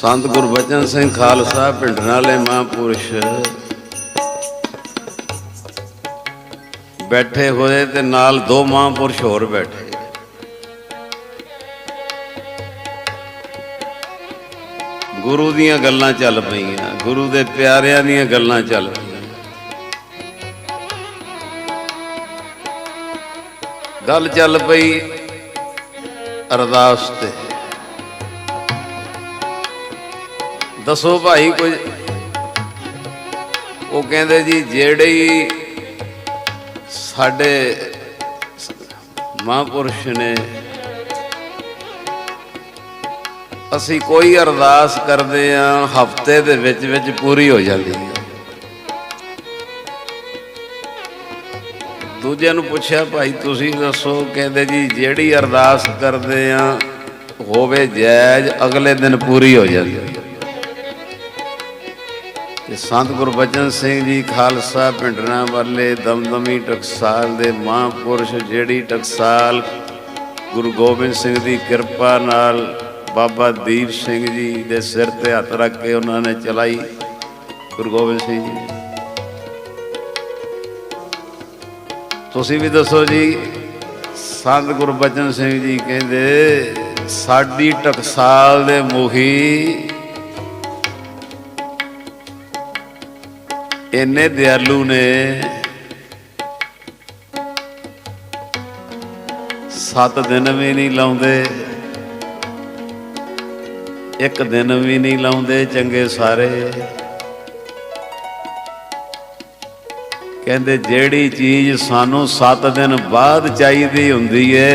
ਸੰਤ ਗੁਰਬਚਨ ਸਿੰਘ ਖਾਲਸਾ, ਪਿੰਡ ਨਾਲੇ ਮਹਾਂਪੁਰਸ਼। ਬੈਠੇ ਹੋਏ ਤੇ ਨਾਲ ਦੋ ਮਹਾਂਪੁਰਸ਼ ਹੋਰ ਬੈਠੇ। ਗੁਰੂ ਦੀਆਂ ਗੱਲਾਂ ਚੱਲ ਪਈਆਂ, ਗੁਰੂ ਦੇ ਪਿਆਰਿਆਂ ਦੀਆਂ ਗੱਲਾਂ ਚੱਲ ਪਈਆਂ। ਗੱਲ ਚੱਲ ਪਈ ਅਰਦਾਸ ਤੇ। ਦੱਸੋ ਭਾਈ ਕੁਝ। ਉਹ ਕਹਿੰਦੇ ਜੀ, ਜਿਹੜੇ ਸਾਡੇ ਮਹਾਂਪੁਰਸ਼ ਨੇ, ਅਸੀਂ ਕੋਈ ਅਰਦਾਸ ਕਰਦੇ ਆ ਹਫ਼ਤੇ ਦੇ ਵਿੱਚ ਵਿੱਚ ਪੂਰੀ ਹੋ ਜਾਂਦੀ ਹੈ। ਦੂਜਿਆਂ ਨੂੰ ਪੁੱਛਿਆ, ਭਾਈ ਤੁਸੀਂ ਦੱਸੋ, ਕਹਿੰਦੇ ਜੀ, ਜਿਹੜੀ ਅਰਦਾਸ ਕਰਦੇ ਆ ਹੋਵੇ ਜਾਇਜ਼, ਅਗਲੇ ਦਿਨ ਪੂਰੀ ਹੋ ਜਾਂਦੀ ਹੈ ਸੰਤ ਗੁਰਬਚਨ ਸਿੰਘ ਜੀ ਖਾਲਸਾ ਪਿੰਡਰਾਂ ਵਾਲੇ ਦਮਦਮੀ ਟਕਸਾਲ ਦੇ ਮਹਾਂਪੁਰਸ਼ ਜਿਹੜੀ ਟਕਸਾਲ, ਗੁਰੂ ਗੋਬਿੰਦ ਸਿੰਘ ਦੀ ਕਿਰਪਾ ਨਾਲ ਬਾਬਾ ਦੀਪ ਸਿੰਘ ਜੀ ਦੇ ਸਿਰ ਤੇ ਹੱਥ ਰੱਖ ਕੇ ਉਹਨਾਂ ਨੇ ਚਲਾਈ। ਗੁਰੂ ਗੋਬਿੰਦ ਸਿੰਘ ਜੀ। ਤੁਸੀਂ ਵੀ ਦੱਸੋ ਜੀ, ਸੰਤ ਗੁਰਬਚਨ ਸਿੰਘ ਜੀ ਕਹਿੰਦੇ, ਸਾਡੀ ਟਕਸਾਲ ਦੇ ਮੁਖੀ ਇੰਨੇ ਦਿਆਲੂ ਨੇ। ਸੱਤ ਦਿਨ ਵੀ ਨਹੀਂ ਲਾਉਂਦੇ। ਇੱਕ ਦਿਨ ਵੀ ਨਹੀਂ ਲਾਉਂਦੇ ਚੰਗੇ ਸਾਰੇ। ਕਹਿੰਦੇ ਜਿਹੜੀ ਚੀਜ਼ ਸਾਨੂੰ 7 ਦਿਨ ਬਾਅਦ ਚਾਹੀਦੀ ਹੁੰਦੀ ਏ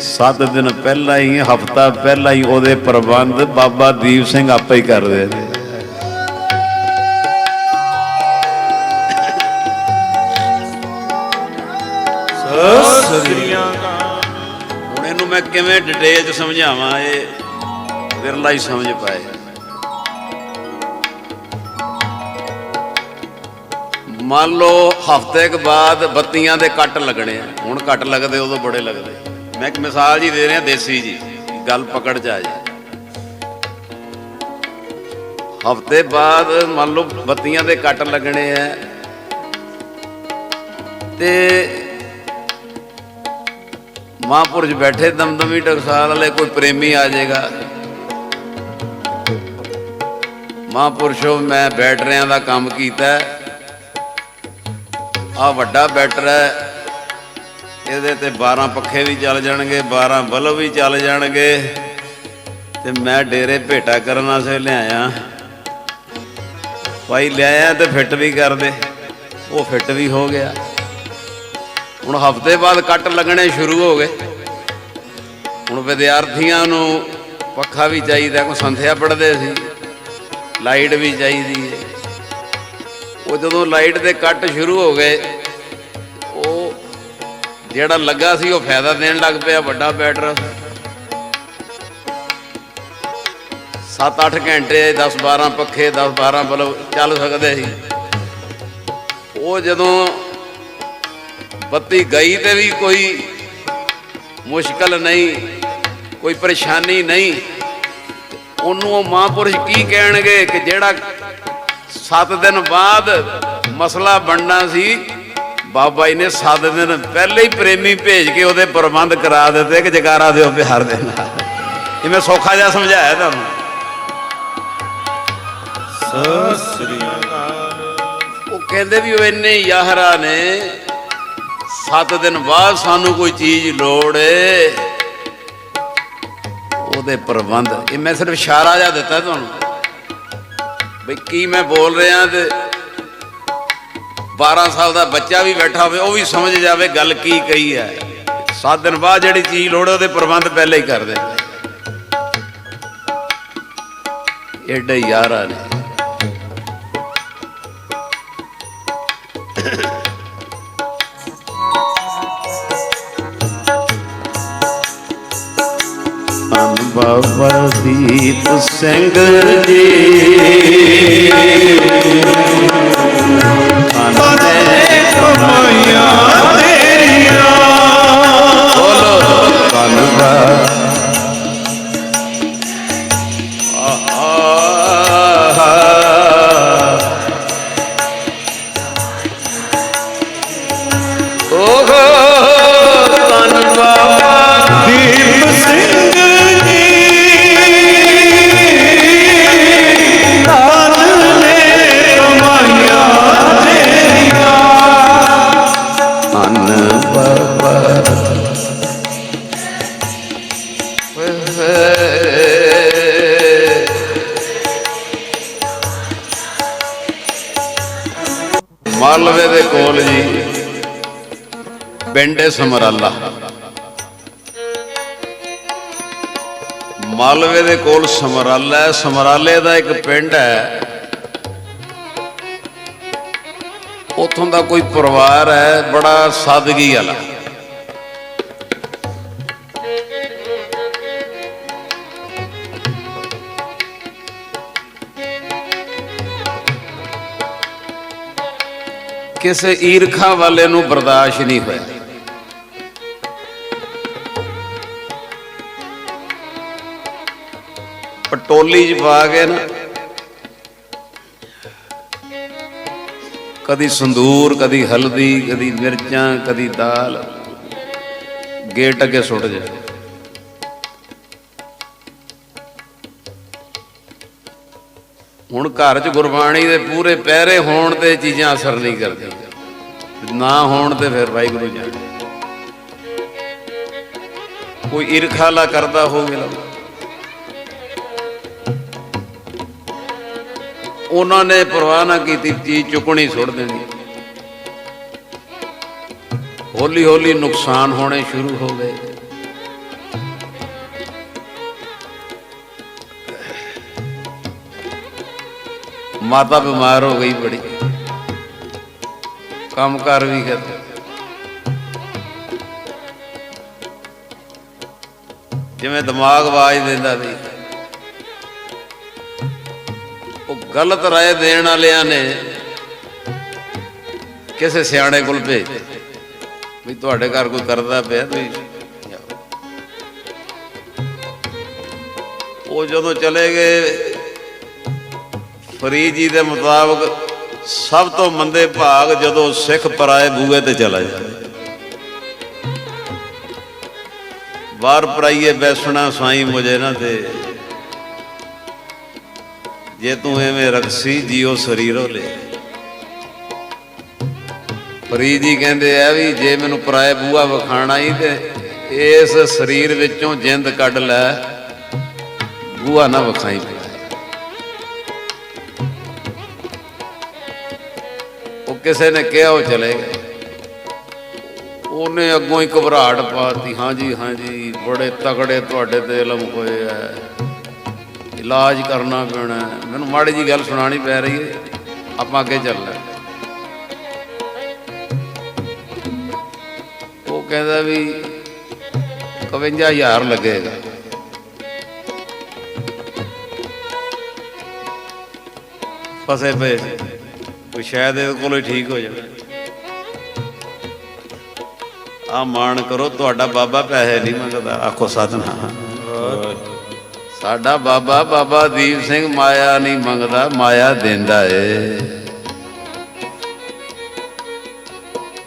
7 ਦਿਨ ਪਹਿਲਾਂ ਹੀ, ਹਫਤਾ ਪਹਿਲਾਂ ਹੀ ਉਹਦੇ ਪ੍ਰਬੰਧ ਬਾਬਾ ਦੀਪ ਸਿੰਘ ਆਪੇ ਹੀ ਕਰਦੇ ਨੇ। ਕਿਵੇਂ ਡਿਟੇਲ ਚ ਸਮਝਾਵਾਂ ਇਹ? ਵਿਰਲਾ ਹੀ ਸਮਝ ਪਾਏ। ਮੰਨ ਲਓ ਹਫ਼ਤੇ ਕੁ ਬਾਅਦ ਬੱਤੀਆਂ ਦੇ ਕੱਟ ਲੱਗਣੇ ਆ। ਹੁਣ ਕੱਟ ਲੱਗਦੇ, ਉਦੋਂ ਬੜੇ ਲੱਗਦੇ। ਮੈਂ ਇੱਕ ਮਿਸਾਲ ਜੀ ਦੇ ਰਿਹਾ, ਦੇਸੀ ਜੀ। ਗੱਲ ਪਕੜ ਜਾ ਜੀ। ਹਫ਼ਤੇ ਬਾਅਦ ਮੰਨ ਲਓ ਬੱਤੀਆਂ ਦੇ ਕੱਟ ਲੱਗਣੇ ਆ। ਤੇ ਮਹਾਂਪੁਰਸ਼ ਬੈਠੇ ਦਮਦਮੀ ਟਕਸਾਲ ਵਾਲੇ, ਕੋਈ ਪ੍ਰੇਮੀ ਆ ਜਾਏਗਾ। ਮਹਾਂਪੁਰਸ਼ੋ, ਮੈਂ ਬੈਟਰਿਆਂ ਦਾ ਕੰਮ ਕੀਤਾ। ਆ ਵੱਡਾ ਬੈਟਰ ਹੈ। ਇਹਦੇ ਤੇ 12 ਪੱਖੇ ਵੀ ਚੱਲ ਜਾਣਗੇ 12 ਬਲਬ ਵੀ ਚੱਲ ਜਾਣਗੇ। ਤੇ ਮੈਂ ਡੇਰੇ ਭੇਟਾ ਕਰਨ ਵਾਸਤੇ ਲਿਆਇਆ। ਭਾਈ, ਲਿਆਇਆ ਤੇ ਫਿੱਟ ਵੀ ਕਰ ਦੇ। ਉਹ ਫਿੱਟ ਵੀ ਹੋ ਗਿਆ। ਹੁਣ ਹਫ਼ਤੇ ਬਾਅਦ ਕੱਟ ਲੱਗਣੇ ਸ਼ੁਰੂ ਹੋ ਗਏ। ਹੁਣ ਵਿਦਿਆਰਥੀਆਂ ਨੂੰ ਪੱਖਾ ਵੀ ਚਾਹੀਦਾ, ਕੋਈ ਸੰਥਿਆ ਪੜਦੇ ਸੀ, ਲਾਈਟ ਵੀ ਚਾਹੀਦੀ ਹੈ ਉਹ ਜਦੋਂ ਲਾਈਟ ਦੇ ਕੱਟ ਸ਼ੁਰੂ ਹੋ ਗਏ, ਉਹ ਜਿਹੜਾ ਲੱਗਾ ਸੀ, ਉਹ ਫਾਇਦਾ ਦੇਣ ਲੱਗ ਪਿਆ ਵੱਡਾ ਬੈਟਰ। 7-8 ਘੰਟੇ 10-12 ਪੱਖੇ 10-12 ਬਲਬ ਚੱਲ ਸਕਦੇ ਸੀ। ਉਹ ਜਦੋਂ ਬੱਤੀ ਗਈ ਤੇ ਵੀ ਕੋਈ ਮੁਸ਼ਕਲ ਨਹੀਂ ਕੋਈ ਪਰੇਸ਼ਾਨੀ ਨਹੀਂ। ਉਹਨੂੰ ਉਹ ਮਹਾਂਪੁਰਸ਼ ਕੀ ਕਹਿਣਗੇ ਕਿ ਜਿਹੜਾ 7 ਦਿਨ ਬਾਅਦ ਮਸਲਾ ਬਣਨਾ ਸੀ ਬਾਬਾ ਜੀ ਨੇ 7 ਦਿਨ ਪਹਿਲੇ ਹੀ ਪ੍ਰੇਮੀ ਭੇਜ ਕੇ ਉਹਦੇ ਪ੍ਰਬੰਧ ਕਰਾ ਦਿੱਤੇ ਕਿ ਜਗਾਰਾ ਦਿਓ ਪਿਆਰ ਦੇ ਨਾਲ। ਇਹ ਮੈਂ ਸੌਖਾ ਜਿਹਾ ਸਮਝਾਇਆ ਤੁਹਾਨੂੰ। ਸ੍ਰੀਆਂ ਉਹ ਕਹਿੰਦੇ ਵੀ ਉਹ ਇੰਨੇ ਯਾਹਰਾ ਨੇ 7 ਦਿਨ ਬਾਅਦ ਸਾਨੂੰ ਕੋਈ ਚੀਜ਼ ਲੋੜ ਏ। ਉਹਦੇ ਪ੍ਰਬੰਧ। ਇਹ ਮੈਂ ਸਿਰਫ ਇਸ਼ਾਰਾ ਜਿਹਾ ਦਿੱਤਾ ਤੁਹਾਨੂੰ। ਬਈ ਕੀ ਮੈਂ ਬੋਲ ਰਿਹਾ ਤੇ 12 ਸਾਲ ਦਾ ਬੱਚਾ ਵੀ ਬੈਠਾ ਹੋਵੇ, ਉਹ ਵੀ ਸਮਝ ਜਾਵੇ ਗੱਲ ਕੀ ਕਹੀ ਹੈ। 7 ਦਿਨ ਬਾਅਦ ਜਿਹੜੀ ਚੀਜ਼ ਲੋੜ ਉਹਦੇ ਪ੍ਰਬੰਧ ਪਹਿਲੇ ਹੀ ਕਰ ਦੇ ਐਡੇ ਯਾਰਾ ਨੇ। ਬਾਬਾ ਦੀਪ ਸਿੰਘ ਜੀ। ਪਿੰਡ ਹੈ ਸਮਰਾਲਾ ਮਾਲਵੇ ਦੇ ਕੋਲ ਸਮਰਾਲਾ ਹੈ, ਸਮਰਾਲੇ ਦਾ ਇੱਕ ਪਿੰਡ ਹੈ। ਉਥੋਂ ਦਾ ਕੋਈ ਪਰਿਵਾਰ ਹੈ, ਬੜਾ ਸਾਦਗੀ ਵਾਲਾ। ਕਿਸੇ ਈਰਖਾ ਵਾਲੇ ਨੂੰ ਬਰਦਾਸ਼ਤ ਨਹੀਂ ਹੋਇਆ। ਟੋਲੀ ਚ ਪਾ ਕੇ ਨਾ। ਕਦੀ ਸੰਦੂਰ, ਕਦੀ ਹਲਦੀ, ਕਦੀ ਮਿਰਚਾਂ, ਕਦੀ ਦਾਲ। ਗੇਟ ਅੱਗੇ ਸੁੱਟ ਜਾ। ਹੁਣ ਘਰ 'ਚ ਗੁਰਬਾਣੀ ਦੇ ਪੂਰੇ ਪਹਿਰੇ ਹੋਣ ਤੇ ਚੀਜ਼ਾਂ ਅਸਰ ਨਹੀਂ ਕਰਦੀਆਂ। ਨਾ ਹੋਣ ਤੇ ਫਿਰ ਵਾਹਿਗੁਰੂ ਜਾਣੇ। ਕੋਈ ਈਰਖਾਲਾ ਕਰਦਾ ਹੋਵੇ ਲਓ ਉਹਨਾਂ ਨੇ ਪਰਵਾਹ ਨਾ ਕੀਤੀ ਚੀਜ਼ ਚੁੱਕਣੀ ਸੁੱਟ ਦੇਣੀ। ਹੌਲੀ ਹੌਲੀ ਨੁਕਸਾਨ ਹੋਣੇ ਸ਼ੁਰੂ ਹੋ ਗਏ। ਮਾਤਾ ਬਿਮਾਰ ਹੋ ਗਈ ਬੜੀ। ਕੰਮ ਕਰ ਵੀ ਕਰਦੇ ਜਿਵੇਂ ਦਿਮਾਗ ਆਵਾਜ਼ ਦਿੰਦਾ ਸੀ। ਗਲਤ ਰਾਏ ਦੇਣ ਵਾਲਿਆਂ ਨੇ ਕਿਸੇ ਸਿਆਣੇ ਕੋਲ ਭੇਜ ਵੀ ਤੁਹਾਡੇ ਘਰ ਕੋਈ ਕਰਦਾ ਪਿਆ ਤੁਸੀਂ ਉਹ ਜਦੋਂ ਚਲੇ ਗਏ, ਫਰੀਦ ਜੀ ਦੇ ਮੁਤਾਬਕ ਸਭ ਤੋਂ ਮੰਦੇ ਭਾਗ ਜਦੋਂ ਸਿੱਖ ਪਰਾਏ ਬੂਏ ਤੇ ਚਲਾ ਜਾਵੇ ਬਾਹਰ ਪਰਾਈਏ ਬੈਸਣਾ, ਸਾਈ ਮੁਝੇ ਨਾ ਤੇ ਜੇ ਤੂੰ ਐਵੇਂ ਰਖਸੀ ਜਿਉ ਸਰੀਰੋ ਲੈ। ਫਰੀਦ ਜੀ ਕਹਿੰਦੇ ਆ ਵੀ ਜੇ ਮੈਨੂੰ ਪਰਾਏ ਬੂਆ ਵਿਖਾਣਾ ਹੀ ਤੇ ਇਸ ਸਰੀਰ ਵਿੱਚੋਂ ਜਿੰਦ ਕੱਢ ਲੈ ਬੂਆ ਨਾ ਵਿਖਾਈ। ਪਿਆ ਉਹ ਕਿਸੇ ਨੇ ਕਿਹਾ ਉਹ ਚਲੇ ਗਏ। ਉਹਨੇ ਅੱਗੋਂ ਹੀ ਘਬਰਾਹਟ ਪਾਤੀ ਹਾਂਜੀ ਹਾਂਜੀ ਬੜੇ ਤਕੜੇ ਤੁਹਾਡੇ ਤੇ ਇਲਮ ਹੋਏ ਐ ਇਲਾਜ ਕਰਨਾ ਪੈਣਾ ਮੈਨੂੰ ਮਾੜੀ ਜੀ ਗੱਲ ਸੁਣਾਣੀ ਪੈ ਰਹੀ ਹੈ। ਆਪਾਂ ਅੱਗੇ ਚੱਲਣਾ ਉਹ ਕਹਿੰਦਾ ਵੀ 51000 ਲੱਗੇਗਾ। ਫਸੇ ਪਏ ਕੋਈ ਸ਼ਾਇਦ ਇਹਦੇ ਕੋਲੋਂ ਹੀ ਠੀਕ ਹੋ ਜਾਵੇ। ਆ ਮਾਣ ਕਰੋ, ਤੁਹਾਡਾ ਬਾਬਾ ਪੈਸੇ ਨਹੀਂ ਮੰਗਦਾ। ਆਖੋ ਸਤਨਾਮ ਸਾਡਾ ਬਾਬਾ ਬਾਬਾ ਦੀਪ ਸਿੰਘ ਮਾਇਆ ਨਹੀਂ ਮੰਗਦਾ, ਮਾਇਆ ਦਿੰਦਾ ਏ।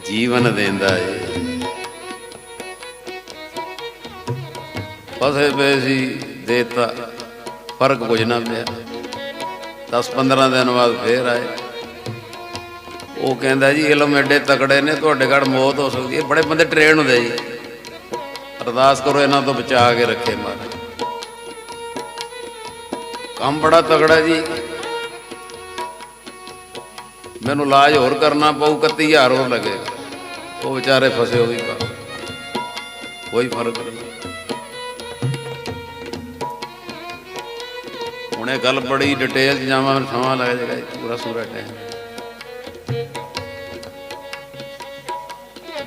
ਜੀਵਨ ਦਿੰਦਾ ਏ। ਫਸੇ ਪਏ ਸੀ ਦੇਤਾ ਫ਼ਰਕ ਕੁਝ ਨਾ ਪਿਆ। 10-15 ਦਿਨ ਬਾਅਦ ਫੇਰ ਆਏ। ਉਹ ਕਹਿੰਦਾ ਜੀ, ਇਲਮ ਐਡੇ ਤਕੜੇ ਨੇ, ਤੁਹਾਡੇ ਘਰ ਮੌਤ ਹੋ ਸਕਦੀ ਹੈ ਬੜੇ ਬੰਦੇ ਟ੍ਰੇਨ ਹੁੰਦੇ ਜੀ। ਅਰਦਾਸ ਕਰੋ, ਇਹਨਾਂ ਤੋਂ ਬਚਾ ਕੇ ਰੱਖੇ ਮਾਰੇ ਕੰਮ ਬੜਾ ਤਗੜਾ ਜੀ। ਮੈਨੂੰ ਇਲਾਜ ਹੋਰ ਕਰਨਾ ਪਊ 31000 ਹੋਰ ਲੱਗੇ ਉਹ ਵਿਚਾਰੇ ਫਸੇ ਹੋਈ ਪਾ ਕੋਈ ਫ਼ਰਕ ਨਹੀਂ। ਹੁਣ ਗੱਲ ਬੜੀ ਡਿਟੇਲ ਚ ਜਾਵਾਂ ਫਿਰ ਸਮਾਂ ਲੱਗ ਜਾਏਗਾ ਜੀ, ਪੂਰਾ ਸੂਰਾ ਟਾਈਮ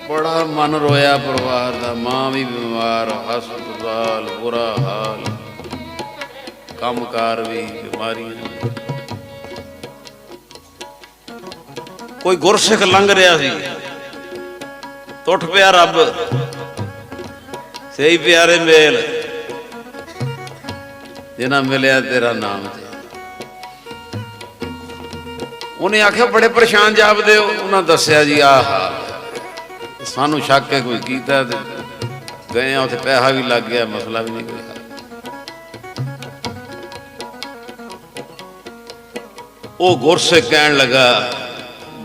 ਬੜਾ ਮਨ ਰੋਇਆ ਪਰਿਵਾਰ ਦਾ ਮਾਂ ਵੀ ਬਿਮਾਰ ਹਸਪਤਾਲ ਬੁਰਾ ਹਾਲ। ਕੰਮਕਾਰ ਵੀ ਬਿਮਾਰੀਆਂ ਕੋਈ ਗੁਰਸਿੱਖ ਲੰਘ ਰਿਹਾ ਸੀ। ਟੁੱਟ ਪਿਆ ਰੱਬ। ਸਹੀ ਪਿਆਰੇ ਮੇਲ। ਜਿਨ੍ਹਾਂ ਮਿਲਿਆ ਤੇਰਾ ਨਾਮ ਤੇ। ਉਹਨੇ ਆਖਿਆ, ਬੜੇ ਪਰੇਸ਼ਾਨ ਜਾਪਦੇ ਹੋ। ਉਹਨਾਂ ਦੱਸਿਆ ਜੀ, ਆਹ ਸਾਨੂੰ ਸ਼ੱਕ ਹੈ ਕੋਈ ਕੀਤਾ ਤੇ ਗਏ ਉੱਥੇ ਪੈਸਾ ਵੀ ਲੱਗ ਗਿਆ, ਮਸਲਾ ਵੀ ਨਹੀਂ ਕੋਈ। ਉਹ ਗੁਰਸੇ ਕਹਿਣ ਲੱਗਾ,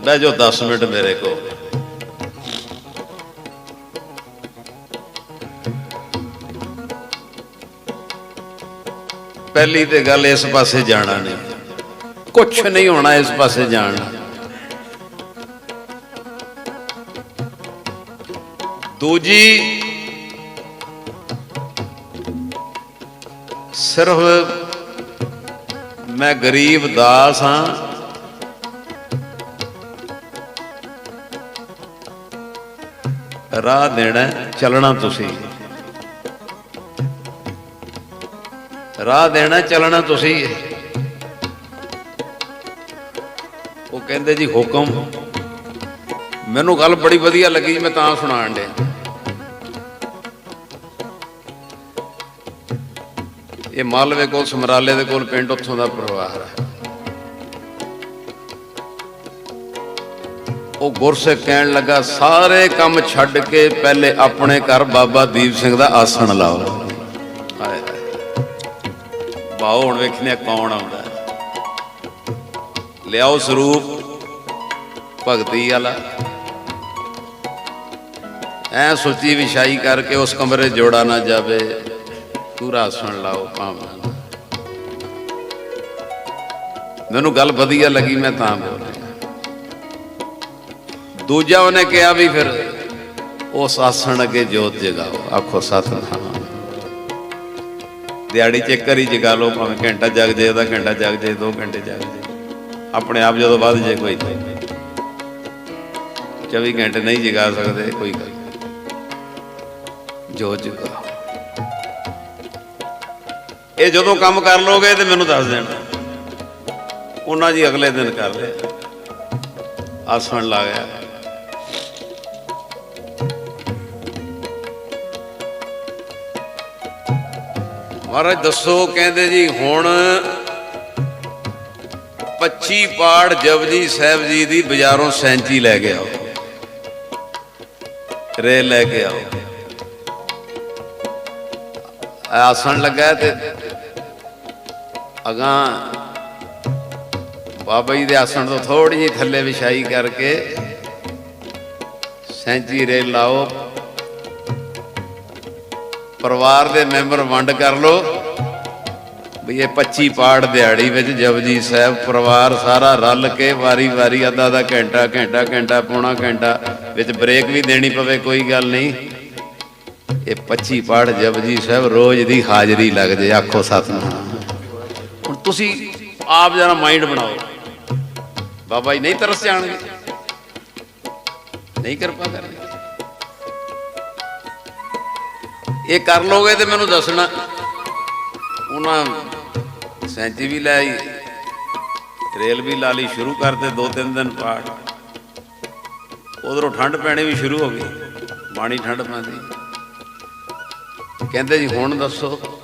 ਬਹਿ ਜਾਓ 10 ਮਿੰਟ ਮੇਰੇ ਕੋਲ। ਪਹਿਲੀ ਤੇ ਗੱਲ ਇਸ ਪਾਸੇ ਜਾਣਾ ਨਹੀਂ। ਕੁਛ ਨਹੀਂ ਹੋਣਾ ਇਸ ਪਾਸੇ ਜਾਣਾ ਦੂਜੀ, ਸਿਰਫ ਮੈਂ ਗਰੀਬ ਦਾਸ ਹਾਂ। ਰਾਹ ਦੇਣਾ ਚੱਲਣਾ ਤੁਸੀਂ। ਰਾਹ ਦੇਣਾ ਚੱਲਣਾ ਤੁਸੀਂ। ਉਹ ਕਹਿੰਦੇ ਜੀ ਹੁਕਮ। ਮੈਨੂੰ ਗੱਲ ਬੜੀ ਵਧੀਆ ਲੱਗੀ ਮੈਂ ਤਾਂ ਸੁਣਾਣ ਡਿਆ। ਇਹ ਮਾਲਵੇ ਕੋਲ, ਸਮਰਾਲੇ ਦੇ ਕੋਲ ਪਿੰਡ ਉੱਥੋਂ ਦਾ ਪਰਿਵਾਰ ਹੈ। ਉਹ ਗੁਰਸਿੱਖ ਕਹਿਣ ਲੱਗਾ, ਸਾਰੇ ਕੰਮ ਛੱਡ ਕੇ ਪਹਿਲੇ ਆਪਣੇ ਘਰ ਬਾਬਾ ਦੀਪ ਸਿੰਘ ਦਾ ਆਸਣ ਲਾਓ। ਹਾਏ ਹਾਏ। ਬਾਹੋ ਹੁਣ ਵੇਖਨੇ ਕੌਣ ਆਉਂਦਾ ਲਿਆਓ ਸਰੂਪ, ਭਗਤੀ ਵਾਲਾ। ਐ ਸੁੱਚੀ ਵਿਛਾਈ ਕਰਕੇ ਉਸ ਕਮਰੇ ਜੋੜਾ ਨਾ ਜਾਵੇ। ਪੂਰਾ ਸੁਣ ਲਾਓ ਭਾਵੇਂ ਮੈਨੂੰ ਗੱਲ ਵਧੀਆ ਲੱਗੀ, ਮੈਂ ਤਾਂ ਬੋਲ ਦੂਜਾ ਉਹਨੇ ਕਿਹਾ ਵੀ ਫਿਰ ਉਸ ਆਸਣ ਅੱਗੇ ਜੋਤ ਜਗਾਓ। ਆਖੋ, ਸਤਨਾਮ। ਦਿਹਾੜੀ ਚ ਇੱਕ ਵਾਰੀ ਜਗਾ ਲੋ ਭਾਵੇਂ ਘੰਟਾ ਜਗ ਜੇ ਉਹਦਾ ਘੰਟਾ ਜਗ ਜੇ 2 ਘੰਟੇ ਜਗ ਜੇ ਆਪਣੇ ਆਪ ਜਦੋਂ ਵੱਧ ਜੇ ਕੋਈ 24 ਘੰਟੇ ਨਹੀਂ ਜਗਾ ਸਕਦੇ, ਕੋਈ ਗੱਲ ਨਹੀਂ। ਜੋ ਜਗਾ ਇਹ ਜਦੋਂ ਕੰਮ ਕਰ ਲੋਗੇ ਤੇ ਮੈਨੂੰ ਦੱਸ ਦੇਣਾ। ਉਹਨਾਂ ਜੀ ਅਗਲੇ ਦਿਨ ਕਰ ਲਿਆ। ਆਸਣ ਲਾ ਗਿਆ। ਮਹਾਰਾਜ, ਦੱਸੋ, ਕਹਿੰਦੇ ਜੀ, ਹੁਣ 25 ਪਾੜ ਜਪਜੀ ਸਾਹਿਬ ਜੀ ਦੀ ਬਾਜ਼ਾਰੋਂ ਸੈਂਚੀ ਲੈ ਕੇ ਆਓ। ਰੇ ਲੈ ਕੇ ਆਓ। ਆਸਣ ਲੱਗਾ ਤੇ ਅਗਾਂ ਬਾਬਾ ਜੀ ਦੇ ਆਸਣ ਤੋਂ ਥੋੜੀ ਜਿਹੀ ਥੱਲੇ ਵਿਛਾਈ ਕਰਕੇ ਸੈਂਚੀ ਰੇ ਲਾਓ। ਪਰਿਵਾਰ ਦੇ ਮੈਂਬਰ ਵੰਡ ਕਰ ਲਓ। ਵੀ ਇਹ 25 ਪਾੜ ਦਿਹਾੜੀ ਵਿੱਚ ਜਪਜੀ ਸਾਹਿਬ ਪਰਿਵਾਰ ਸਾਰਾ ਰਲ ਕੇ ਵਾਰੀ-ਵਾਰੀ ਅੱਧਾ ਅੱਧਾ ਘੰਟਾ ਘੰਟਾ ਘੰਟਾ, ਪੌਣਾ ਘੰਟਾ ਵਿੱਚ ਬ੍ਰੇਕ ਵੀ ਦੇਣੀ ਪਵੇ, ਕੋਈ ਗੱਲ ਨਹੀਂ। ਇਹ 25 ਪਾੜ ਜਪਜੀ ਸਾਹਿਬ ਰੋਜ਼ ਦੀ ਹਾਜ਼ਰੀ ਲੱਗ ਜੇ, ਆਖੋ ਸਤਨਾਮ। ਤੁਸੀਂ ਆਪ ਜਰਾ ਮਾਈਂਡ ਬਣਾਓ। ਬਾਬਾ ਜੀ ਨਹੀਂ ਤਰਸ ਜਾਣਗੇ। ਨਹੀਂ ਕਿਰਪਾ ਕਰਨਗੇ। ਇਹ ਕਰ ਲੋਗੇ ਤੇ ਮੈਨੂੰ ਦੱਸਣਾ। ਉਹਨਾਂ ਸੈਂਚੀ ਵੀ ਲੈ ਰੇਲ ਵੀ ਲਾ ਲਈ ਸ਼ੁਰੂ ਕਰਦੇ ਦੋ ਤਿੰਨ ਦਿਨ ਪਾਠ। ਉਧਰੋਂ ਠੰਡ ਪੈਣੀ ਵੀ ਸ਼ੁਰੂ ਹੋ ਗਈ। ਬਾਣੀ ਠੰਡ ਪੈਂਦੀ। ਕਹਿੰਦੇ ਜੀ, ਹੁਣ ਦੱਸੋ।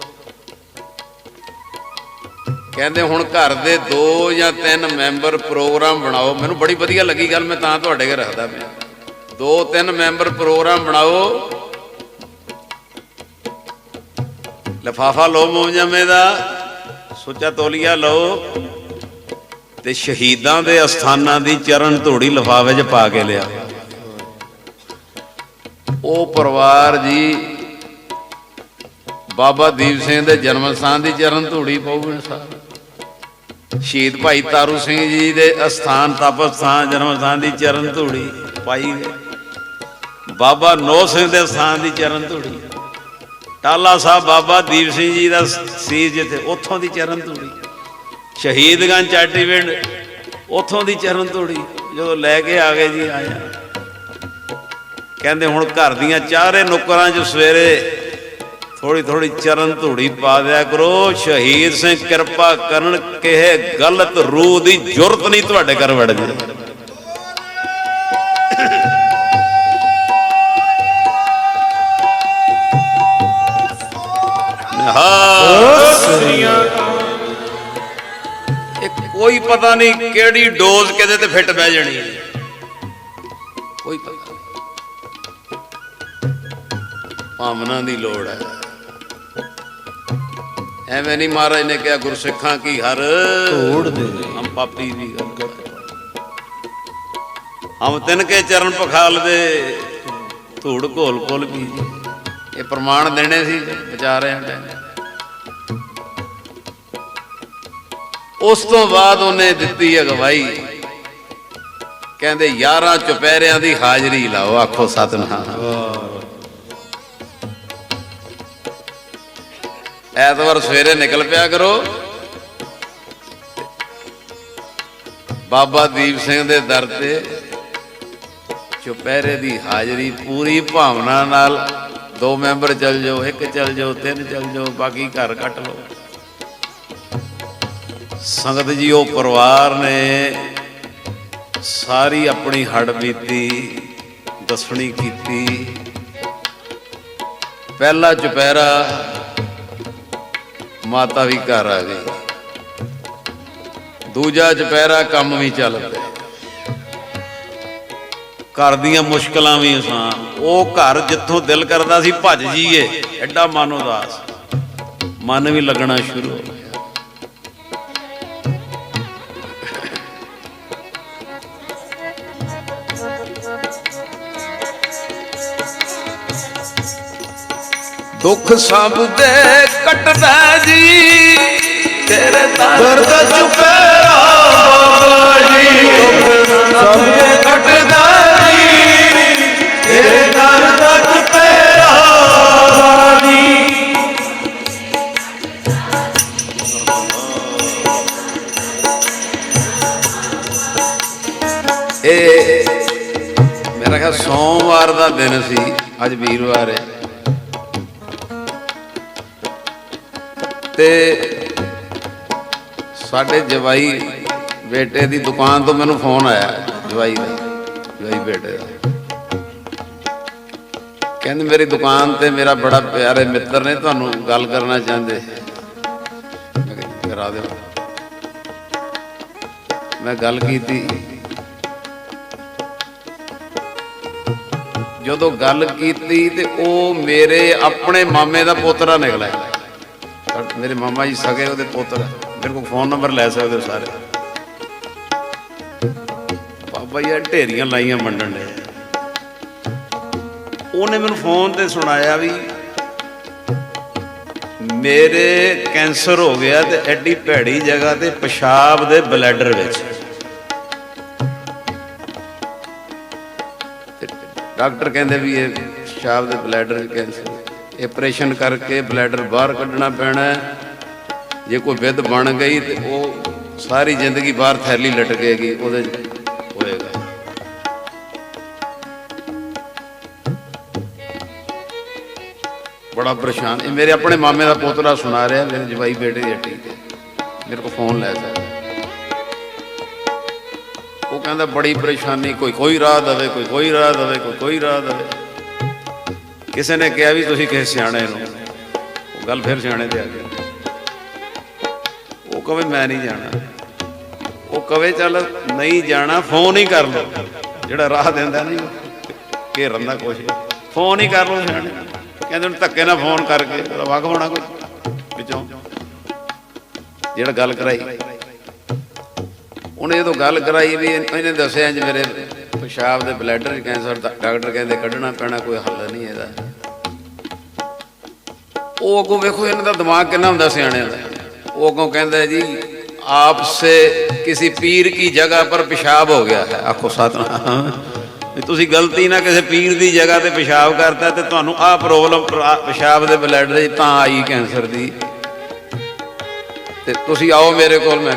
ਕਹਿੰਦੇ ਹੁਣ ਘਰ ਦੇ ਦੋ ਜਾਂ ਤਿੰਨ ਮੈਂਬਰ ਪ੍ਰੋਗਰਾਮ ਬਣਾਓ। ਮੈਨੂੰ ਬੜੀ ਵਧੀਆ ਲੱਗੀ ਗੱਲ, ਮੈਂ ਤਾਂ ਤੁਹਾਡੇ ਘਰ ਰੱਖਦਾ ਪਿਆ। ਦੋ, ਤਿੰਨ ਮੈਂਬਰ ਪ੍ਰੋਗਰਾਮ ਬਣਾਓ। ਲਫਾਫਾ ਲਓ ਮੋਮਜਮੇ ਦਾ, ਸੁੱਚਾ ਤੋਲੀਆ ਲਓ ਤੇ ਸ਼ਹੀਦਾਂ ਦੇ ਅਸਥਾਨਾਂ ਦੀ ਚਰਨ ਧੂੜੀ ਲਫਾਫੇ 'ਚ ਪਾ ਕੇ ਲਿਆ। ਉਹ ਪਰਿਵਾਰ ਜੀ, ਬਾਬਾ ਦੀਪ ਸਿੰਘ ਦੇ ਜਨਮ ਸਥਾਨ ਦੀ ਚਰਨ ਧੂੜੀ ਪਾਉਗੇ ਸਾਹਿਬ। ਸ਼ਹੀਦ ਭਾਈ ਤਾਰੂ ਸਿੰਘ ਜੀ ਦੇ ਅਸਥਾਨ ਤਪ ਸਥਾਨ ਜਨਮ ਸਥਾਨ ਦੀ ਚਰਨ ਧੂੜੀ। ਪਾਈ ਬਾਬਾ ਨੋ ਸਿੰਘ ਦੇ ਅਸਥਾਨ ਦੀ ਚਰਨ ਧੂੜੀ। ਟਾਲਾ ਸਾਹਿਬ ਬਾਬਾ ਦੀਪ ਸਿੰਘ ਜੀ ਦਾ ਸੀ ਜਿੱਥੇ, ਉੱਥੋਂ ਦੀ ਚਰਨ ਧੂੜੀ। ਸ਼ਹੀਦਗੰਜ ਚਾਟੀਵਿੰਡ ਉੱਥੋਂ ਦੀ ਚਰਨ ਧੂੜੀ, ਜਦੋਂ ਲੈ ਕੇ ਆ ਗਏ ਜੀ ਆਇਆ ਕਹਿੰਦੇ ਹੁਣ ਘਰ ਦੀਆਂ ਚਾਰੇ ਨੁਕਰਾਂ 'ਚ ਸਵੇਰੇ ਥੋੜੀ ਥੋੜੀ ਚਰਨ ਧੂੜੀ ਪਾ ਦਿਆ ਕਰੋ। ਸ਼ਹੀਦ ਸਿੰਘ ਕਿਰਪਾ ਕਰਨ ਕਿਹੇ ਗਲਤ ਰੂਹ ਦੀ ਜੁਰਤ ਨਹੀਂ ਤੁਹਾਡੇ ਘਰ ਵੜ ਜੇ ਕੋਈ ਪਤਾ ਨਹੀਂ ਕਿਹੜੀ ਡੋਜ਼ ਕਿਤੇ ਤੇ ਫਿੱਟ ਬਹਿ ਜਾਣੀ ਹੈ। ਕੋਈ ਪਤਾ ਭਾਵਨਾ ਦੀ ਲੋੜ ਹੈ। ਐਵੇਂ ਨਹੀਂ ਮਹਾਰਾਜ ਨੇ ਕਿਹਾ ਗੁਰਸਿੱਖਾਂ ਕੀ ਹਰ? ਤੋੜ ਦੇ। ਹਮ ਪਾਪੀ ਵੀ ਹਮ ਤਿਨ ਕੇ ਚਰਨ ਪਖਾਲ ਦੇ ਧੂੜ ਘੋਲ ਘੋਲ ਵੀ ਇਹ ਪ੍ਰਮਾਣ ਦੇਣੇ ਸੀ ਵਿਚਾਰਿਆਂ ਦੇ। ਉਸ ਤੋਂ ਬਾਅਦ ਉਹਨੇ ਦਿੱਤੀ ਅਗਵਾਈ। ਕਹਿੰਦੇ 11 ਚੁਪਹਿਰਿਆਂ ਦੀ ਹਾਜ਼ਰੀ ਲਾਓ ਆਖੋ ਸਤਨਾਮ। ਐਤਵਾਰ ਸਵੇਰੇ ਨਿਕਲ ਪਿਆ ਕਰੋ। ਬਾਬਾ ਦੀਪ ਸਿੰਘ ਦੇ ਦਰ ਤੇ ਚੁਪਹਿਰੇ ਦੀ ਹਾਜ਼ਰੀ, ਪੂਰੀ ਭਾਵਨਾ ਨਾਲ ਦੋ ਮੈਂਬਰ ਚੱਲ ਜਾਓ, ਇੱਕ ਚੱਲ ਜਾਓ, ਤਿੰਨ ਚੱਲ ਜਾਓ, ਬਾਕੀ ਘਰ ਕੱਟ ਲਓ। ਸੰਗਤ ਜੀ, ਉਹ ਪਰਿਵਾਰ ਨੇ ਸਾਰੀ ਆਪਣੀ ਹੜ ਬੀਤੀ ਦਸਵਣੀ ਕੀਤੀ। ਪਹਿਲਾ ਚੁਪਹਿਰਾ ਮਾਤਾ ਵੀ ਘਰ ਆ ਗਈ। ਦੂਜਾ ਚੁਪਹਿਰਾ ਕੰਮ ਵੀ ਚੱਲ ਪਿਆ। ਘਰ ਦੀਆਂ ਮੁਸ਼ਕਲਾਂ ਵੀ ਸਾਂ। ਉਹ ਘਰ ਜਿੱਥੋਂ ਦਿਲ ਕਰਦਾ ਸੀ ਭੱਜ ਜੀਏ ਐਡਾ ਮਨ ਉਦਾਸ। ਮਨ ਵੀ ਲੱਗਣਾ ਸ਼ੁਰੂ ਹੋ ਦੁੱਖ ਸਭ ਦੇ ਕੱਟਦਾ ਜੀ। ਤੇਰੇ ਦਰ ਦਰਦ ਚੁਪੈਰਾ ਬਾਬਾ ਜੀ ਸਭ ਦੇ ਕੱਟਦਾ ਜੀ। ਤੇਰੇ ਦਰਦ ਚੁਪੈਰਾ ਬਾਬਾ ਜੀ ਇਹ ਮੇਰਾ ਖਿਆਲ ਸੋਮਵਾਰ ਦਾ ਦਿਨ ਸੀ। ਅੱਜ ਵੀਰਵਾਰ ਹੈ। ਤੇ ਸਾਡੇ ਜਵਾਈ ਬੇਟੇ ਦੀ ਦੁਕਾਨ ਤੋਂ ਮੈਨੂੰ ਫੋਨ ਆਇਆ, ਜਵਾਈ ਦਾ, ਜਵਾਈ ਬੇਟੇ ਦਾ। ਕਹਿੰਦੇ, ਮੇਰੀ ਦੁਕਾਨ ਤੇ ਮੇਰਾ ਬੜਾ ਪਿਆਰੇ ਮਿੱਤਰ ਨੇ, ਤੁਹਾਨੂੰ ਗੱਲ ਕਰਨਾ ਚਾਹੁੰਦੇ ਕਰਾ ਦਿਓ। ਮੈਂ ਗੱਲ ਕੀਤੀ। ਜਦੋਂ ਗੱਲ ਕੀਤੀ ਤੇ ਉਹ ਮੇਰੇ ਆਪਣੇ ਮਾਮੇ ਦਾ ਪੋਤਰਾ ਨਿਕਲਿਆ। ਮੇਰੇ ਮਾਮਾ ਜੀ ਸਗੇ ਉਹਦੇ ਪੁੱਤਰ ਮੇਰੇ ਕੋਲ ਫੋਨ ਨੰਬਰ ਲੈ ਸਕਦੇ ਸਾਰੇ। ਬਾਬਾ ਜੀ, ਆਹ ਢੇਰੀਆਂ ਲਾਈਆਂ ਮੰਡਣ ਨੇ ਉਹਨੇ ਮੈਨੂੰ ਫੋਨ ਤੇ ਸੁਣਾਇਆ ਵੀ ਮੇਰੇ ਕੈਂਸਰ ਹੋ ਗਿਆ ਤੇ ਐਡੀ ਭੈੜੀ ਜਗ੍ਹਾ ਤੇ ਪਿਸ਼ਾਬ ਦੇ ਬਲੈਡਰ ਵਿੱਚ। ਡਾਕਟਰ ਕਹਿੰਦੇ ਵੀ ਇਹ ਪਿਸ਼ਾਬ ਦੇ ਬਲੈਡਰ 'ਚ ਕੈਂਸਰ ਹੈ। ਆਪਰੇਸ਼ਨ ਕਰਕੇ ਬਲੈਡਰ ਬਾਹਰ ਕੱਢਣਾ ਪੈਣਾ ਹੈ। ਜੇ ਕੋਈ ਵਿਧ ਬਣ ਗਈ ਤੇ ਉਹ ਸਾਰੀ ਜ਼ਿੰਦਗੀ ਬਾਹਰ ਥੈਲੀ ਲਟਕੇਗੀ ਉਹਦੇ ਹੋਏਗਾ ਬੜਾ ਪਰੇਸ਼ਾਨ ਇਹ ਮੇਰੇ ਆਪਣੇ ਮਾਮੇ ਦਾ ਪੋਤਰਾ ਸੁਣਾ ਰਿਹਾ, ਮੇਰੇ ਜਵਾਈ ਬੇਟੇ ਦੀ ਹੱਟੀ ਤੇ ਮੇਰੇ ਕੋਲ ਫੋਨ ਲੈ ਸਕਦਾ ਉਹ ਕਹਿੰਦਾ, ਬੜੀ ਪਰੇਸ਼ਾਨੀ, ਕੋਈ ਕੋਈ ਰਾਹ ਦਵੇ, ਕੋਈ ਕੋਈ ਰਾਹ ਦਵੇ, ਕੋਈ ਕੋਈ ਰਾਹ ਦਵੇ ਕਿਸੇ ਨੇ ਕਿਹਾ ਵੀ ਤੁਸੀਂ ਕਿਸੇ ਸਿਆਣੇ ਨੂੰ। ਉਹ ਗੱਲ ਫਿਰ ਸਿਆਣੇ ਤੇ ਆ ਗਈ। ਉਹ ਕਵੇ, ਮੈਂ ਨਹੀਂ ਜਾਣਾ। ਉਹ ਕਵੇ, ਚੱਲ ਨਹੀਂ ਜਾਣਾ, ਫੋਨ ਹੀ ਕਰ ਲਓ। ਜਿਹੜਾ ਰਾਹ ਦਿੰਦਾ ਨਹੀਂ, ਘੇਰਨ ਦਾ ਕੁਛ ਫੋਨ ਹੀ ਕਰ ਲਓ ਸਿਆਣੇ ਕਹਿੰਦੇ ਉਹਨੂੰ ਧੱਕੇ ਨਾਲ ਫੋਨ ਕਰਕੇ ਉਹਦਾ ਵਗ ਹੋਣਾ ਕੋਈ ਵਿੱਚੋਂ। ਜਿਹੜਾ ਗੱਲ ਕਰਾਈ। ਉਹਨੇ ਜਦੋਂ ਗੱਲ ਕਰਾਈ ਵੀ ਇਹਨੇ ਦੱਸਿਆ ਜੀ ਮੇਰੇ ਪਿਸ਼ਾਬ ਦੇ ਬਲੈਡਰ ਕੈਂਸਰ ਦਾ, ਡਾਕਟਰ ਕਹਿੰਦੇ ਕੱਢਣਾ ਪੈਣਾ, ਕੋਈ ਹੱਲ ਉਹ ਅੱਗੋਂ ਵੇਖੋ, ਇਹਨਾਂ ਦਾ ਦਿਮਾਗ ਕਿੰਨਾ ਹੁੰਦਾ ਸਿਆਣਿਆਂ ਦਾ। ਉਹ ਅੱਗੋਂ ਕਹਿੰਦਾ ਜੀ ਆਪ ਸੇ ਕਿਸੇ ਪੀਰ ਕੀ ਜਗ੍ਹਾ ਪਰ ਪਿਸ਼ਾਬ ਹੋ ਗਿਆ ਹੈ। ਆਖੋ, ਸਤਨਾਮ। ਤੁਸੀਂ ਗਲਤੀ ਨਾਲ ਕਿਸੇ ਪੀਰ ਦੀ ਜਗ੍ਹਾ ਤੇ ਪਿਸ਼ਾਬ ਕਰਤਾ ਤੇ ਤੁਹਾਨੂੰ ਆਹ ਪ੍ਰੋਬਲਮ ਪਿਸ਼ਾਬ ਦੇ ਬਲੈਡਰ ਦੇ ਤਾਂ ਆਈ ਕੈਂਸਰ ਦੀ। ਤੇ ਤੁਸੀਂ ਆਓ ਮੇਰੇ ਕੋਲ ਮੈਂ।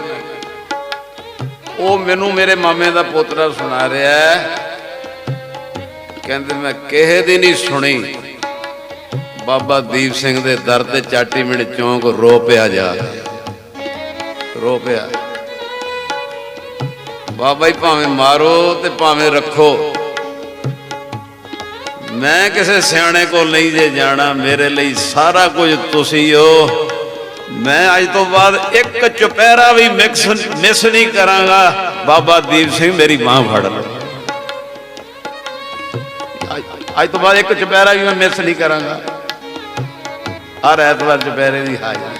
ਉਹ ਮੈਨੂੰ ਮੇਰੇ ਮਾਮੇ ਦਾ ਪੋਤਰਾ ਸੁਣਾ ਰਿਹਾ ਕਹਿੰਦੇ, ਮੈਂ ਕਿਸੇ ਦੀ ਨਹੀਂ ਸੁਣੀ। ਬਾਬਾ ਦੀਪ ਸਿੰਘ ਦੇ ਦਰ ਤੇ ਚਾਟੀ ਮਿੰਟ ਚੌਂਕ ਰੋ ਪਿਆ ਜਾ। ਰੋ ਪਿਆ। ਬਾਬਾ ਜੀ ਭਾਵੇਂ ਮਾਰੋ ਤੇ ਭਾਵੇਂ ਰੱਖੋ। ਮੈਂ ਕਿਸੇ ਸਿਆਣੇ ਕੋਲ ਨਹੀਂ ਜੇ ਜਾਣਾ, ਮੇਰੇ ਲਈ ਸਾਰਾ ਕੁਝ ਤੁਸੀਂ ਹੋ। ਮੈਂ ਅੱਜ ਤੋਂ ਬਾਅਦ ਇੱਕ ਚੁਪਹਿਰਾ ਵੀ ਮਿਕਸ, ਮਿਸ ਨਹੀਂ ਕਰਾਂਗਾ। ਬਾਬਾ ਦੀਪ ਸਿੰਘ ਮੇਰੀ ਬਾਹ ਫੜ ਲਓ। ਅੱਜ ਤੋਂ ਬਾਅਦ ਇੱਕ ਚੁਪਹਿਰਾ ਵੀ ਮੈਂ ਮਿਸ ਨਹੀਂ ਕਰਾਂਗਾ। ਹਰ ਐਤਵਾਰ ਚੁਪਹਿਰੇ ਦੀ ਹਾਜ਼ਰ।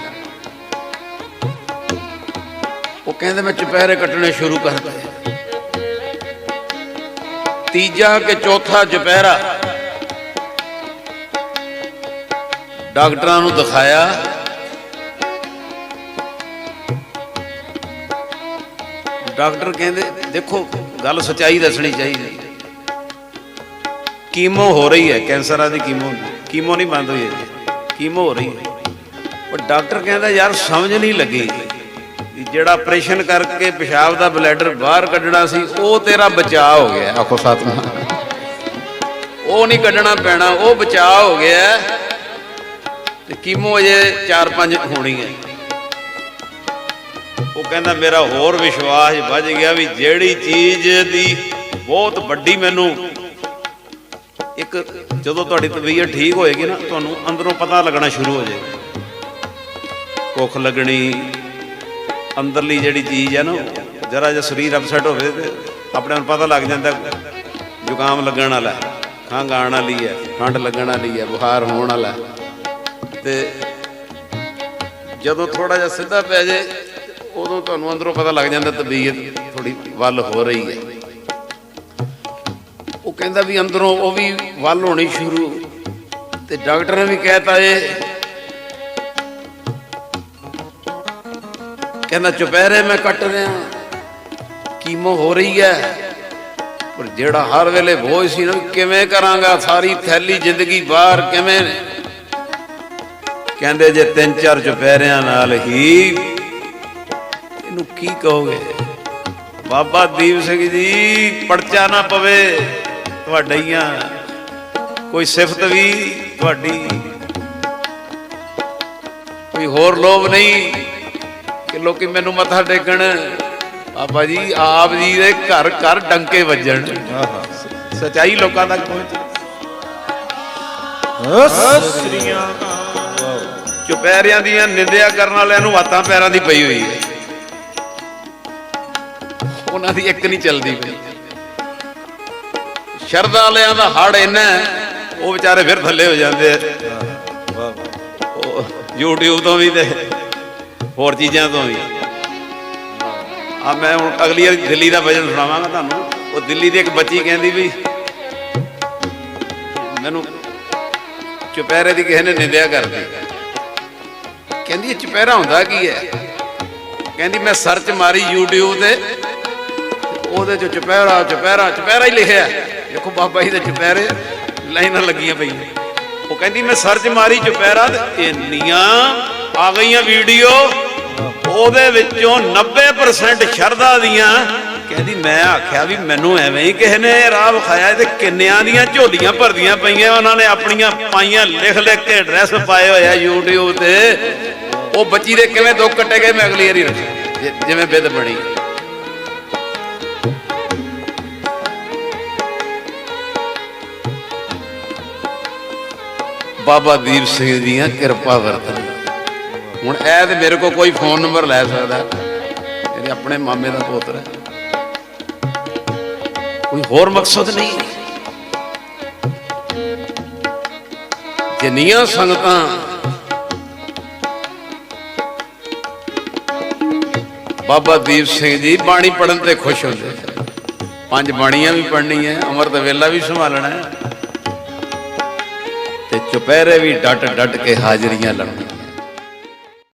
ਉਹ ਕਹਿੰਦੇ ਮੈਂ ਚੁਪਹਿਰੇ ਕੱਟਣੇ ਸ਼ੁਰੂ ਕਰਤੇ ਤੀਜਾ ਕਿ ਚੌਥਾ ਦੁਪਹਿਰਾ ਡਾਕਟਰਾਂ ਨੂੰ ਦਿਖਾਇਆ। ਡਾਕਟਰ ਕਹਿੰਦੇ, ਦੇਖੋ, ਗੱਲ ਸਚਾਈ ਦੱਸਣੀ ਚਾਹੀਦੀ ਕੀਮੋ ਹੋ ਰਹੀ ਹੈ, ਕੈਂਸਰਾਂ ਦੀ ਕੀਮੋ ਕੀਮੋ ਨਹੀਂ ਬੰਦ ਹੋਈ ਹੈ ਕੀਮੋ ਹੋ ਰਹੀ। ਉਹ ਡਾਕਟਰ ਕਹਿੰਦਾ ਯਾਰ ਸਮਝ ਨਹੀਂ ਲੱਗੀ ਜਿਹੜਾ ਆਪਰੇਸ਼ਨ ਕਰਕੇ ਪਿਸ਼ਾਬ ਦਾ ਬਲੈਡਰ ਬਾਹਰ ਕੱਢਣਾ ਸੀ ਉਹ ਤੇਰਾ ਬਚਾਅ ਹੋ ਗਿਆ। ਆਖੋ ਸਤਨਾਮ ਉਹ ਨਹੀਂ ਕੱਢਣਾ ਪੈਣਾ ਉਹ ਬਚਾਅ ਹੋ ਗਿਆ ਤੇ ਕੀਮੋ ਅਜੇ 4-5 ਹੋਣੀ ਹੈ। ਉਹ ਕਹਿੰਦਾ ਮੇਰਾ ਹੋਰ ਵਿਸ਼ਵਾਸ ਵੱਜ ਗਿਆ ਵੀ ਜਿਹੜੀ ਚੀਜ਼ ਦੀ ਬਹੁਤ ਵੱਡੀ ਮੈਨੂੰ ਇੱਕ ਜਦੋਂ ਤੁਹਾਡੀ ਤਬੀਅਤ ਠੀਕ ਹੋਏਗੀ ਨਾ, ਤੁਹਾਨੂੰ ਅੰਦਰੋਂ ਪਤਾ ਲੱਗਣਾ ਸ਼ੁਰੂ ਹੋ ਜਾਏਗਾ ਭੁੱਖ ਲੱਗਣੀ, ਅੰਦਰਲੀ ਜਿਹੜੀ ਚੀਜ਼ ਹੈ ਨਾ, ਜਰਾ ਜਿਹਾ ਸਰੀਰ ਅਪਸੈਟ ਹੋਵੇ ਤੇ ਆਪਣੇ ਨੂੰ ਪਤਾ ਲੱਗ ਜਾਂਦਾ, ਜ਼ੁਕਾਮ ਲੱਗਣ ਵਾਲਾ ਖੰਘ ਆਉਣ ਵਾਲੀ ਹੈ ਠੰਡ ਲੱਗਣ ਵਾਲੀ ਹੈ, ਬੁਖਾਰ ਹੋਣ ਵਾਲਾ ਹੈ। ਤੇ ਜਦੋਂ ਥੋੜਾ ਜਿਹਾ ਸਿੱਧਾ ਪੈ ਜੇ ਉਦੋਂ ਤੁਹਾਨੂੰ ਅੰਦਰੋਂ ਪਤਾ ਲੱਗ ਜਾਂਦਾ, ਤਬੀਅਤ ਥੋੜੀ ਵੱਲ ਹੋ ਰਹੀ ਹੈ ਕਹਿੰਦਾ ਵੀ ਅੰਦਰੋਂ ਉਹ ਵੀ ਵੱਲ ਹੋਣੀ ਸ਼ੁਰੂ ਤੇ ਡਾਕਟਰ ਨੇ ਵੀ ਕਹਿਤਾ ਇਹ ਕਹਿੰਦਾ, ਚੁਪਹਿਰੇ ਮੈਂ ਕੱਟ ਰਿਹਾ। ਕੀਮੋ ਹੋ ਰਹੀ ਹੈ। ਪਰ ਜਿਹੜਾ ਹਰ ਵੇਲੇ ਬੋਝ ਸੀ ਨਾ ਵੀ ਕਿਵੇਂ ਕਰਾਂਗਾ? ਸਾਰੀ ਥੈਲੀ ਜ਼ਿੰਦਗੀ ਬਾਹਰ ਕਿਵੇਂ? ਕਹਿੰਦੇ, ਜੇ ਤਿੰਨ ਚਾਰ ਚੁਪਹਿਰਿਆਂ ਨਾਲ ਹੀ ਇਹਨੂੰ ਕੀ ਕਹੋਗੇ? ਬਾਬਾ ਦੀਪ ਸਿੰਘ ਜੀ, ਪਰਚਾ ਨਾ ਪਵੇ। ਤੁਹਾਡੀਆਂ ਕੋਈ ਸਿਫਤ ਵੀ ਤੁਹਾਡੀ। ਕੋਈ ਹੋਰ ਲੋਭ ਨਹੀਂ ਕਿ ਲੋਕੀ ਮੈਨੂੰ ਮੱਥਾ ਟੇਕਣ। ਬਾਬਾ ਜੀ ਆਪ ਜੀ ਦੇ ਘਰ ਘਰ ਡੰਕੇ ਵੱਜਣ। ਸਚਾਈ ਲੋਕਾਂ ਤੱਕ ਪਹੁੰਚੇ ਸ੍ਰੀਆਂ ਚੁਪਹਿਰਿਆਂ ਦੀਆਂ ਨਿੰਦਿਆ ਕਰਨ ਵਾਲਿਆਂ ਨੂੰ ਹੱਥਾਂ ਪੈਰਾਂ ਦੀ ਪਈ ਹੋਈ ਹੈ। ਉਹਨਾਂ ਦੀ ਇੱਕ ਨਹੀਂ ਚੱਲਦੀ ਪਈ। ਸ਼ਰਧਾ ਵਾਲਿਆਂ ਦਾ ਹੜ ਇੰਨਾ ਉਹ ਵਿਚਾਰੇ ਫਿਰ ਥੱਲੇ ਹੋ ਜਾਂਦੇ ਆ। ਉਹ YouTube ਤੋਂ ਵੀ ਤੇ ਹੋਰ ਚੀਜ਼ਾਂ ਤੋਂ ਵੀ। ਆ ਮੈਂ ਹੁਣ ਅਗਲੀ ਵਾਰੀ ਦਿੱਲੀ ਦਾ ਵਜਨ ਸੁਣਾਵਾਂਗਾ ਤੁਹਾਨੂੰ। ਉਹ ਦਿੱਲੀ ਦੀ ਇੱਕ ਬੱਚੀ ਕਹਿੰਦੀ ਵੀ, ਮੈਨੂੰ ਚੁਪਹਿਰੇ ਦੀ ਕਿਸੇ ਨੇ ਨਿੰਦਿਆ ਕਰਦੀ। ਕਹਿੰਦੀ, ਇਹ ਚੁਪਹਿਰਾ ਹੁੰਦਾ ਕੀ ਹੈ? ਕਹਿੰਦੀ, ਮੈਂ ਸਰਚ ਮਾਰੀ YouTube ਤੇ, ਉਹਦੇ ਚ ਚੁਪਹਿਰਾ ਚੁਪਹਿਰਾ ਚੁਪਹਿਰਾ ਹੀ ਲਿਖਿਆ ਦੇਖੋ ਬਾਬਾ ਜੀ ਦੇ ਚੁਪਹਿਰੇ ਲਾਈਨਾਂ ਲੱਗੀਆਂ ਪਈਆਂ। ਉਹ ਕਹਿੰਦੀ, ਮੈਂ ਸਰਚ ਮਾਰੀ ਚੁਪਹਿਰਾ ਤੇ ਇੰਨੀਆਂ ਆ ਗਈਆਂ ਵੀਡੀਓ, ਉਹਦੇ ਵਿੱਚੋਂ 90% ਸ਼ਰਧਾ ਦੀਆਂ। ਕਹਿੰਦੀ, ਮੈਂ ਆਖਿਆ ਵੀ ਮੈਨੂੰ ਐਵੇਂ ਹੀ ਕਿਸੇ ਨੇ ਰਾਹ ਵਿਖਾਇਆ ਤੇ ਕਿੰਨਿਆਂ ਦੀਆਂ ਝੋਲੀਆਂ ਭਰਦੀਆਂ ਪਈਆਂ, ਉਹਨਾਂ ਨੇ ਆਪਣੀਆਂ ਪਾਈਆਂ ਲਿਖ ਲਿਖ ਕੇ ਐਡਰੈਸ ਪਾਏ ਹੋਇਆ YouTube ਤੇ। ਉਹ ਬੱਚੀ ਦੇ ਕਿਵੇਂ ਦੁੱਖ ਕੱਟੇ ਗਏ, ਮੈਂ ਅਗਲੀ ਵਾਰੀ ਜਿਵੇਂ ਬਿੱਦ ਬਣੀ। ਬਾਬਾ ਦੀਪ ਸਿੰਘ ਦੀਆਂ ਕਿਰਪਾ ਵਰਤਨ ਹੁਣ ਇਹ ਤੇ ਮੇਰੇ ਕੋਲ ਕੋਈ ਫੋਨ ਨੰਬਰ ਲੈ ਸਕਦਾ। ਮੇਰੇ ਆਪਣੇ ਮਾਮੇ ਦਾ ਪੁੱਤਰ ਹੈ। ਕੋਈ ਹੋਰ ਮਕਸਦ ਨਹੀਂ। ਜਿੰਨੀਆਂ ਸੰਗਤਾਂ ਬਾਬਾ ਦੀਪ ਸਿੰਘ ਜੀ ਬਾਣੀ ਪੜਨ ਤੇ ਖੁਸ਼ ਹੁੰਦੇ ਪੰਜ ਬਾਣੀਆਂ ਵੀ ਪੜਨੀਆਂ ਅੰਮ੍ਰਿਤ ਵੇਲਾ ਵੀ ਸੰਭਾਲਣਾ ਹੈ। ਤੇ ਚੁਪਹਿਰੇ ਵੀ ਡਟ ਡਟ ਕੇ ਹਾਜ਼ਰੀਆਂ ਲਾਉਣੀਆਂ